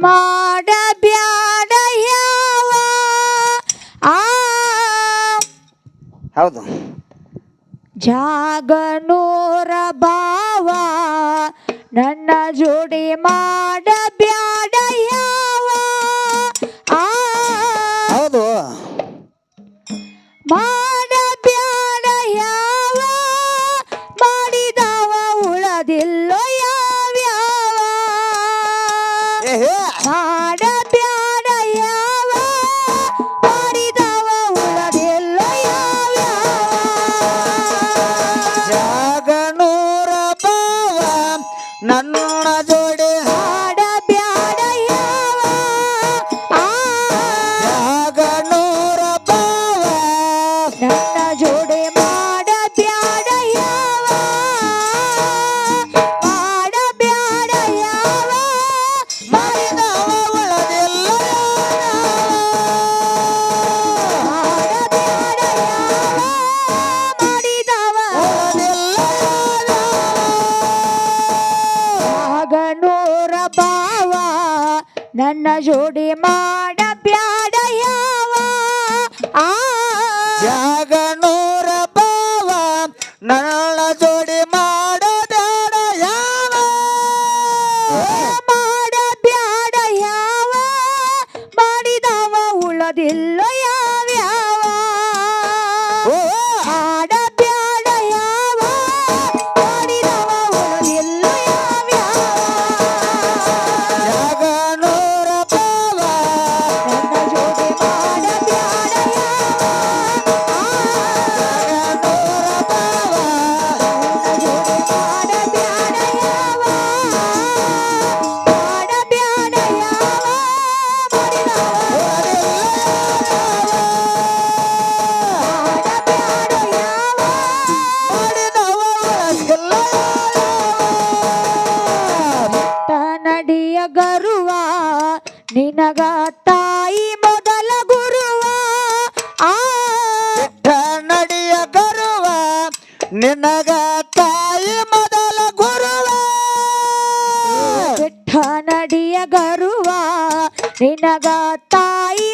ಮಾಡಬ್ಯಾಡ ಯಾವ ಆ ಹೌದು. ಜಾಗನೂರ ಬಾವ ನನ್ನ ಜೋಡಿ ಮಾಡಬ್ಯಾ জোড়ে হা ನನ್ನ ಜೋಡಿ ಮಾಡ ಬ್ಯಾಡ ಯಾವ ಆ. ಜಾಗ ನೂರ ಬಾವ. ನನ್ನ ಗರುವಾ ನಿನಗ ತಾಯಿ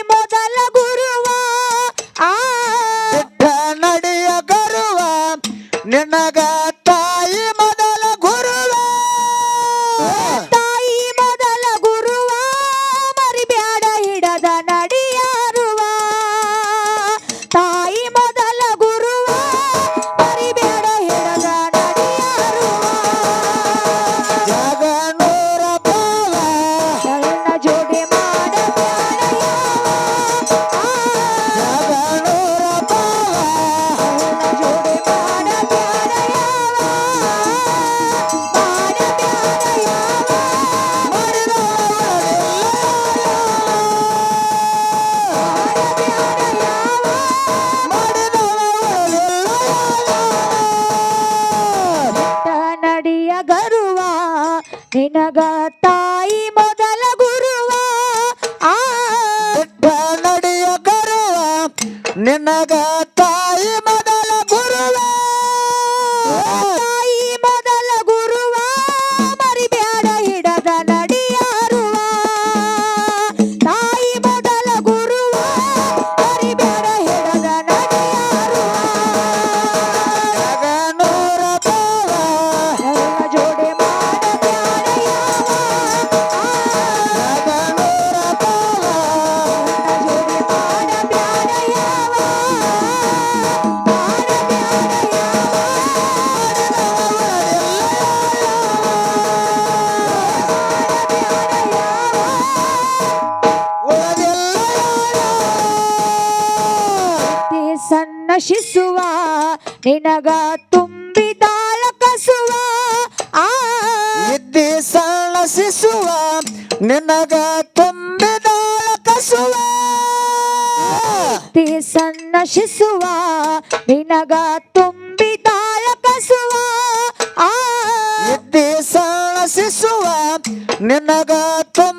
ನಿನಗ ತಾಯಿ ಮೊದಲ ಗುರುವೇ. ನಶಿಸುವ ನಿನಗ ತುಂಬಿದಾಳ ಕಸುವ ಆ ನಿದ್ದೆ ಸಳಸಿಸುವ ನಿನಗ ತುಂಬಿದಾಳ ಕಸುವ. ನಿದ್ದೆ ಸನ್ನಶಿಸುವ ನಿನಗ ತುಂಬಿದಾಳ ಕಸುವ ಆ ನಿದ್ದೆ ಸಳಸಿಸುವ ನಿನಗ ತುಂಬ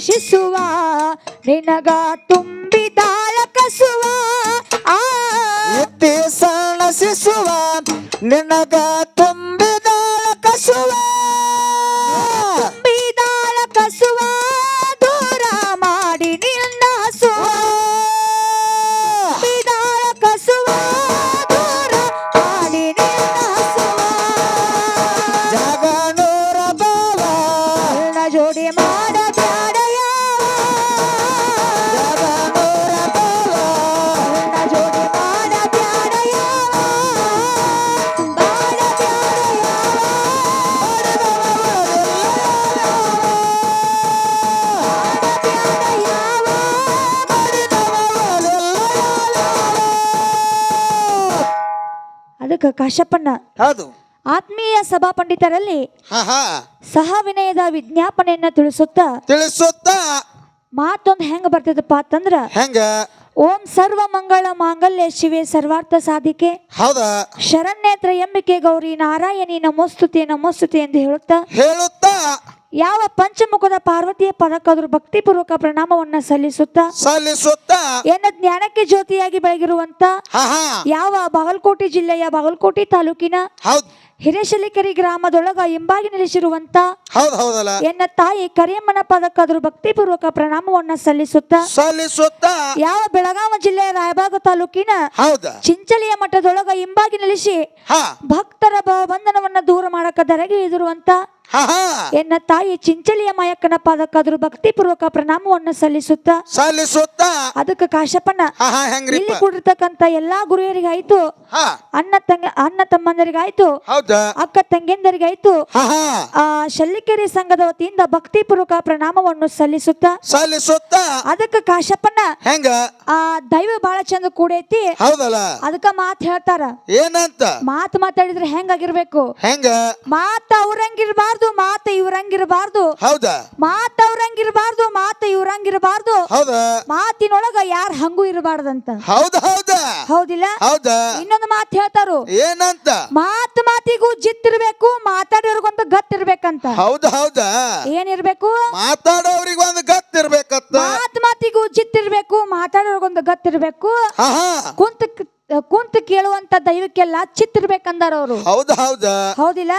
ಶಿಸುವ ನಿನಗ ತುಂಬಿದಾಳ ಕಸುವ. ಆ ಶಿಶುವ ನಿನಗ ತುಂಬಿದಾಳ ಅದಕ್ಕೆ ಕಾಶಪ್ಪಣ್ಣ ಹೌದು. ಆತ್ಮೀಯ ಸಭಾ ಪಂಡಿತರಲ್ಲಿ ಸಹ ವಿನಯದ ವಿಜ್ಞಾಪನೆಯನ್ನ ತಿಳಿಸುತ್ತಾ ತಿಳಿಸುತ್ತ. ಮಾತೊಂದು ಹೆಂಗ ಬರ್ತದಪ್ಪ ಅಂತಂದ್ರ ಹೆಂಗ? ಓಂ ಸರ್ವ ಮಂಗಳ ಮಾಂಗಲ್ಯ ಶಿವೆ ಸರ್ವಾರ್ಥ ಸಾಧಿಕೆ. ಹೌದಾ. ಶರಣ್ಯತ್ರ ಎಂಬಿಕೆ ಗೌರಿ ನಾರಾಯಣಿ ನಮೋಸ್ತುತಿ ನಮೋಸ್ತುತಿ ಎಂದು ಹೇಳುತ್ತಾ ಹೇಳುತ್ತ ಯಾವ ಪಂಚಮುಖದ ಪಾರ್ವತಿಯ ಪದಕ್ಕಾದ್ರೂ ಭಕ್ತಿಪೂರ್ವಕ ಪ್ರಣಾಮವನ್ನ ಸಲ್ಲಿಸುತ್ತ? ಸಲ್ಲಿಸುತ್ತ? ಎನ್ನ ಜ್ಞಾನಕ್ಕೆ ಜ್ಯೋತಿಯಾಗಿ ಬೆಳಗಿರುವಂತ ಯಾವ ಬಾಗಲಕೋಟೆ ಜಿಲ್ಲೆಯ ಬಾಗಲಕೋಟೆ ತಾಲೂಕಿನ ಹಿರೇಶಲಿಕರಿ ಗ್ರಾಮದೊಳಗ ಹಿಂಬಾಗಿ ನೆಲೆಸಿರುವಂತ ಎನ್ನ ತಾಯಿ ಕರಿಯಮ್ಮನ ಪದಕ್ಕಾದ್ರೂ ಭಕ್ತಿಪೂರ್ವಕ ಪ್ರಣಾಮವನ್ನ ಸಲ್ಲಿಸುತ್ತಾ? ಸಲ್ಲಿಸುತ್ತ? ಯಾವ ಬೆಳಗಾವಿ ಜಿಲ್ಲೆಯ ರಾಯಬಾಗ ತಾಲೂಕಿನ ಹೌದ. ಚಿಂಚಲಿಯ ಮಠದೊಳಗ ಹಿಂಬಾಗಿ ನೆಲೆಸಿ ಭಕ್ತರ ಬಂಧನವನ್ನ ದೂರ ಮಾಡಕ ದರಗಿ ಎನ್ನ ತಾಯಿ ಚಿಂಚಲಿಯ ಮಾಯಕ್ಕನ ಪಾದಕ್ಕಾದ್ರೂ ಭಕ್ತಿ ಪೂರ್ವಕ ಸಲ್ಲಿಸುತ್ತಾ? ಸಲ್ಲಿಸುತ್ತ? ಅದಕ್ಕೆ ಕಾಶಪ್ಪನ ಇಲ್ಲಿ ಕೂಡಿರ್ತಕ್ಕಂತ ಎಲ್ಲಾ ಗುರುಯರಿಗಾಯ್ತು ಅಣ್ಣ ತಂಗ ಅಣ್ಣ ತಮ್ಮಂದರಿಗಾಯ್ತು ಅಕ್ಕ ತಂಗಿಯಂದರಿಗಾಯ್ತು ಶಲ್ಲಿಕೆರೆ ಸಂಘದ ವತಿಯಿಂದ ಭಕ್ತಿಪೂರ್ವಕ ಪ್ರಣಾಮವನ್ನು ಸಲ್ಲಿಸುತ್ತ? ಸಲ್ಲಿಸುತ್ತ? ಅದಕ್ಕೆ ಕಾಶಪ್ಪನ ಹೆಂಗ? ಆ ದೈವ ಬಹಳ ಚಂದ ಕೂಡೈತಿ. ಹೌದಲ್ಲ? ಅದಕ್ಕ ಮಾತ್ ಹೇಳ್ತಾರ. ಏನಂತ? ಮಾತ್ ಮಾತಾಡಿದ್ರೆ ಹೆಂಗಾಗಿರ್ಬೇಕು? ಹೆಂಗ? ಮಾತ ಅವ್ರಂಗಿರ್ಬಾರ್ದು. ಮಾತ ಇವ್ರಂಗಿರಬಾರ್ದು. ಹೌದಾ? ಮಾತ ಅವ್ರಂಗಿರಬಾರ್ದು ಮಾತ ಇವ್ರಂಗಿರಬಾರ್ದು. ಹೌದಾ? ಮಾತಿನೊಳಗ ಯಾರ ಹಂಗೂ ಇರಬಾರ್ದಂತ. ಹೌದ ಹೌದ? ಹೌದಿಲ್ಲ? ಹೌದಾ. ಇನ್ನೊಂದು ಮಾತು ಹೇಳ್ತಾರು. ಏನಂತ? ಮಾತ್ ಮಾತಿಗೂ ಜಿತ್ತಿರ್ಬೇಕು ಮಾತಾಡೋರ್ಗೊಂದು ಗತ್ತಿರ್ಬೇಕಂತ. ಹೌದ ಹೌದ. ಏನಿರ್ಬೇಕು? ಮಾತಾಡೋರಿಗೆ ಒಂದು ಗತ್ತಿರ್ಬೇಕತ್ತ. ಮಾತ್ ಮಾತಿಗೂ ಜಿತ್ತಿರ್ಬೇಕು ಮಾತಾಡೋರ್ಗೊಂದು ಗತ್ತಿರ್ಬೇಕು. ಕುಂತ ಕುಂತ ಕೇಳುವಂತ ದೈವಕ್ಕೆಲ್ಲ ಚಿತ್ತಿರ್ಬೇಕಂದಾರ ಅವರು. ಹೌದ ಹೌದ. ಹೌದಿಲ್ಲ?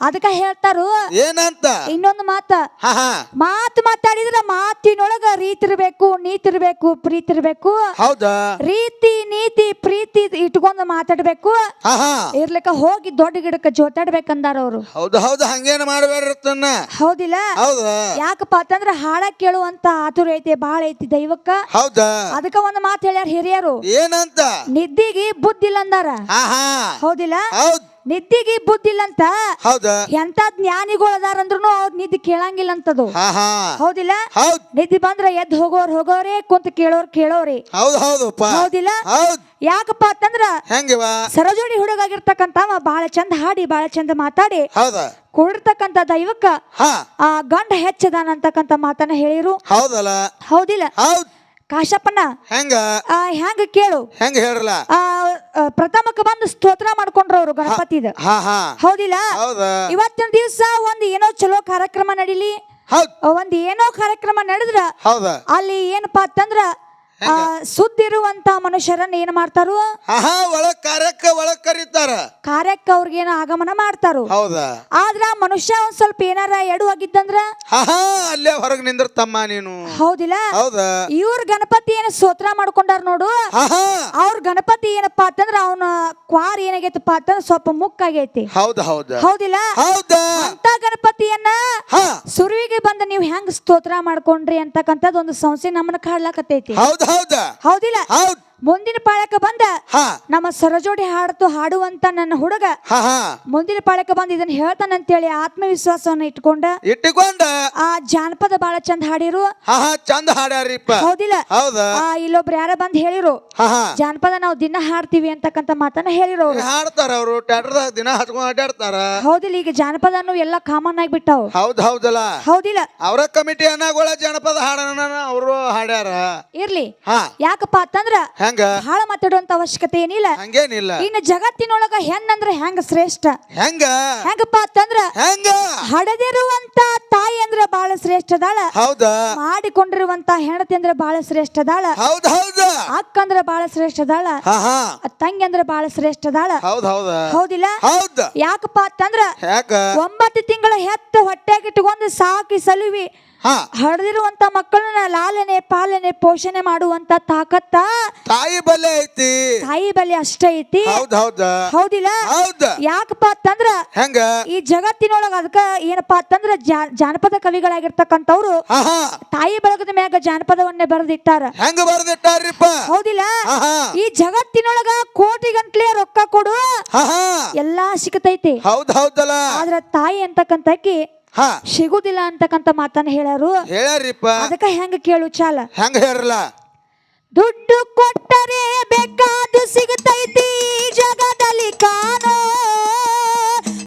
ಅದಕ್ಕ ಹೇಳ್ತಾರು ಏನಂತ? ಇನ್ನೊಂದು ಮಾತ. ಮಾತು ಮಾತಾಡಿದ್ರ ಮಾತಿನೊಳಗ ರೀತಿರ್ಬೇಕು ನೀತಿರ್ಬೇಕು ಪ್ರೀತಿರ್ಬೇಕು. ಹೌದ. ರೀತಿ ನೀತಿ ಪ್ರೀತಿ ಇಟ್ಕೊಂಡು ಮಾತಾಡ್ಬೇಕು. ಇರ್ಲಿಕ್ಕ ಹೋಗಿ ದೊಡ್ಡ ಗಿಡಕ್ಕ ಜೋತಾಡ್ಬೇಕಂದಾರ ಅವರು. ಹೌದ ಹೌದ. ಹಂಗೇನು ಮಾಡ್ಬೇಡ್ರತನ್ನ ಹೌದಿಲ್ಲ? ಹೌದ. ಯಾಕಪ್ಪ ಅಂತಂದ್ರ ಹಾಡ ಕೇಳುವಂತ ಆತುರ ಐತಿ ಬಾಳ ಐತಿ ದೈವಕ್ಕ. ಹೌದ. ಅದಕ್ಕ ಒಂದು ಮಾತು ಹೇಳ್ಯಾರ ಹಿರಿಯರು. ಏನಂತ? ನಿದ್ದಿಗೆ ಬುದ್ಧಿಲ್ಲ ಅಂದಾರ ಹೌದಿಲ್ಲ? ಹೌದ್. ನಿದ್ದಿಗೆ ಬುದ್ಧಿಲ್ಲ ಅಂತ ಹೌದ. ಎಂತ ಜ್ಞಾನಿಗಳು ಅದಾರಂದ್ರೂ ಅವ್ರ ನಿದ್ದೆ ಕೇಳಂಗಿಲ್ಲ ಅಂತದು ಹೌದಿಲ್ಲ? ಹೌದ್. ನಿದ್ದೆ ಬಂದ್ರ ಎದ್ದು ಹೋಗೋರ್ ಹೋಗೋರೆ ಕುಂತ ಕೇಳೋರ್ ಕೇಳೋರಿ. ಹೌದ್ ಹೌದಪ್ಪ ಹೌದಿಲ್ಲ? ಹೌದ್. ಯಾಕಪ್ಪ ಅಂತಂದ್ರ ಹೆಂಗಿವ? ಸರೋಜೋಡಿ ಹುಡುಗಾಗಿರ್ತಕ್ಕಂತ ಅವ ಬಾಳ ಚಂದ ಹಾಡಿ ಬಾಳ ಚಂದ ಮಾತಾಡಿ. ಹೌದ. ಕೂಡಿರ್ತಕ್ಕಂತ ದೈವಕ್ಕ ಹಾ. ಆ ಗಂಡ ಹೆಚ್ಚದಾನ ಅಂತಕ್ಕಂತ ಮಾತನ್ನ ಹೇಳಿರು. ಹೌದಲ್ಲ. ಹೌದಿಲ್ಲ? ಹೌದ್. ಕಾಶಪ್ಪನ ಹೆಂಗ? ಆ ಹೆಂಗ ಕೇಳು. ಹೆಂಗ ಹೇಳ್ರಲ್ಲ? ಆ ಆ, ಪ್ರಥಮಕ್ಕೆ ಬಂದು ಸ್ತೋತ್ರ ಮಾಡ್ಕೊಂಡ್ರು ಅವರು ಗಣಪತಿದ. ಹಾ ಹಾ. ಹೌದಿಲ್ಲ? ಹೌದ. ಇವತ್ತಿನ ದಿವಸ ಒಂದ್ ಏನೋ ಚಲೋ ಕಾರ್ಯಕ್ರಮ ನಡೀಲಿ. ಹೌದ್. ಒಂದ್ ಏನೋ ಕಾರ್ಯಕ್ರಮ ನಡೆದ್ರ ಹೌದ. ಅಲ್ಲಿ ಏನಪ್ಪಾ ಅಂತಂದ್ರ ಸುದ್ದಿರುವಂತ ಮನುಷ್ಯರನ್ನ ಏನ್ ಮಾಡ್ತಾರು? ಕಾರ್ಯಕ್ಕೆ ಒಳಗ್ ಕಾರ್ಯಕ್ಕ ಒಳಗ್ ಕರೀತಾರ. ಕಾರ್ಯಕ್ಕೆ ಅವ್ರಿಗೇನ ಆಗಮನ ಮಾಡ್ತಾರು. ಹೌದಾ? ಆದ್ರ ಮನುಷ್ಯ ಒಂದ್ ಸ್ವಲ್ಪ ಏನಾರ ಎಡು ಆಗಿದ್ದಂದ್ರ ಅಲ್ಲೇ ಹೊರಗ್ ನಿಂದಿರ್ತಮ್ಮ ನೀನು. ಹೌದಿಲ್ಲ? ಹೌದಾ? ಇವ್ರ ಗಣಪತಿ ಏನ ಸ್ತೋತ್ರ ಮಾಡ್ಕೊಂಡಾರ ನೋಡು. ಅವ್ರ ಗಣಪತಿ ಏನಪ್ಪಾ ಅಂತಂದ್ರ ಅವನ ಕ್ವಾರ್ ಏನಾಗೈತಪ್ಪ ಅಂತಂದ್ರ ಸ್ವಲ್ಪ ಮುಕ್ಕಾಗೈತಿ. ಹೌದ ಹೌದ. ಹೌದಿಲ್ಲ? ಹೌದಾ? ಅಂತ ಗಣಪತಿಯನ್ನ ಹಾ. ಸುರುವಿಗೆ ಬಂದ ನೀವು ಹೆಂಗ್ ಸ್ತೋತ್ರ ಮಾಡ್ಕೊಂಡ್ರಿ ಅಂತಕ್ಕಂಥದ್ದು ಒಂದು ಸಂಸ್ಥೆ ನಮ್ಮನ್ನ ಕಾಡ್ಲಾಕತ್ತೈತಿ. ಹೌದ ಹೌದ? ಹೌದಿಲ್ಲ. ಹೌದ್. ಮುಂದಿನ ಪಾಳಕ ಬಂದ ನಮ್ಮ ಸರಜೋಡಿ ಹಾಡ್ತು ಹಾಡುವಂತ ನನ್ನ ಹುಡುಗ. ಮುಂದಿನ ಪಾಳಕ ಬಂದ ಇದನ್ನ ಹೇಳ್ತಾನಂತೇಳಿ ಆತ್ಮವಿಶ್ವಾಸವನ್ನ ಇಟ್ಕೊಂಡ. ಇಟ್ಟುಕೊಂಡ. ಆ ಜಾನಪದ ಬಾಳ ಚಂದ ಹಾಡಿರು. ಚಂದ ಹಾಡ್ಯಾರಿಪ್ಪ. ಹೌದಿಲ್ಲ. ಹೌದಾ? ಆ ಇಲ್ಲೊಬ್ರು ಯಾರ ಬಂದ್ ಹೇಳಿರು. ಜಾನಪದ ನಾವು ದಿನ ಹಾಡ್ತೀವಿ ಅಂತಕ್ಕಂತ ಮಾತನ್ನ ಹೇಳಿರು ಅವ್ರು. ಹಾಡ್ತಾರ ಅವರು ಟ್ಯಾಟ್ರದಾಗ ದಿನ ಹಚ್ಕೊಂಡ್ ಅಡ್ಡಾಡ್ತಾರ ಹೌದಿಲ್ಲ ಈಗ ಜಾನಪದನು ಎಲ್ಲ ಕಾಮನ್ ಆಗಿ ಆಗ್ಬಿಟ್ಟಾವ್. ಹೌದ್ ಹೌದಲ್ಲ? ಹೌದಿಲ್ಲ. ಅವರ ಕಮಿಟಿ ಅನ್ನಗಳ ಜಾನಪದ ಹಾಡನ ಅವರು ಹಾಡ್ಯಾರ. ಇರ್ಲಿ. ಹಾ. ಯಾಕಪ್ಪ ಅಂತಂದ್ರ ಹೆಂಗ? ಬಹಳ ಮಾತಾಡುವಂತ ಅವಶ್ಯಕತೆ ಏನಿಲ್ಲ. ಹಂಗೇನಿಲ್ಲ. ಇನ್ನು ಜಗತ್ತಿನೊಳಗ ಹೆಣ್ಣಂದ್ರ ಹೆಂಗ ಶ್ರೇಷ್ಠ? ಹೆಂಗ? ಹೆಂಗಪ್ಪ ಅಂತಂದ್ರ ಹೆಂಗ? ಹಡದಿರುವಂತ ತಾಯಿ ಅಂದ್ರ ಬಹಳ ಶ್ರೇಷ್ಠ ಅದಾಳ ಹೌದ? ಮಾಡಿಕೊಂಡಿರುವಂತ ಹೆಂಡತಿ ಅಂದ್ರ ಬಹಳ ಶ್ರೇಷ್ಠ ಅದಾಳ ಹೌದ್ ಹೌದ? ಅಕ್ಕ ಅಂದ್ರ ಬಹಳ ಶ್ರೇಷ್ಠ ಅದಾಳ ಹಾ ಹಾ. ತಂಗಿ ಅಂದ್ರ ಬಹಳ ಶ್ರೇಷ್ಠ ಅದಾಳ ಹೌದ್ ಹೌದ. ಹೌದಿಲ್ಲ? ಹೌದ. ಯಾಕಪ್ಪ ಅಂತಂದ್ರ ಒಂಬತ್ತು ತಿಂಗಳ ಹೆತ್ತ ಹೊಟ್ಟೆಗಿಟ್ಟುಕೊಂಡು ಸಾಕಿ ಸಲುವಿ. ಹಾ. ಹಡ್ದಿರುವಂತ ಮಕ್ಕಳನ್ನ ಲಾಲನೆ ಪಾಲನೆ ಪೋಷಣೆ ಮಾಡುವಂತ ತಾಕತ್ತ ತಾಯಿ ಬಲೆ ಐತಿ. ತಾಯಿ ಬಲೆ ಅಷ್ಟೇ ಐತಿ. ಹೌದ್ ಹೌದ. ಹೌದಿಲ್ಲ? ಹೌದ. ಯಾಕಪ್ಪ ಅಂತಂದ್ರ ಹೆಂಗ? ಈ ಜಗತ್ತಿನೊಳಗ ಅದಕ್ಕ ಏನಪ್ಪಾ ಅಂತಂದ್ರ ಜಾನಪದ ಕವಿಗಳಾಗಿರ್ತಕ್ಕಂಥವ್ರು ತಾಯಿ ಬಳಗದ ಮ್ಯಾಗ ಜಾನಪದವನ್ನೇ ಬರೆದಿಟ್ಟಾರ. ಹೆಂಗ ಬರೆದಿಟ್ಟಾರಿಪ್ಪ? ಹೌದಿಲ್ಲ? ಈ ಜಗತ್ತಿನೊಳಗ ಕೋಟಿ ಗಂಟ್ಲೆ ರೊಕ್ಕ ಕೊಡು. ಎಲ್ಲಾ ಸಿಗತೈತಿ ಹೌದ್ ಹೌದಲ್ಲ. ಆದ್ರ ತಾಯಿ ಅಂತಕ್ಕಂತಕಿ ಹಾ. ಸಿಗುದಿಲ್ಲ ಅಂತಕ್ಕಂತ ಮಾತನ್ನ ಹೇಳಾರು. ಹೇಳ್ಯಾರಿಪ್ಪ ಅದಕ್ಕ ಹೆಂಗ ಕೇಳು ಚಾಲ. ಹೆಂಗ ಹೇರಲ್ಲ ದುಡ್ಡು ಕೊಟ್ಟರೆ ಬೇಕಾದ ಸಿಗತೈತಿ ಈ ಜಗದಲ್ಲಿ ಕಾ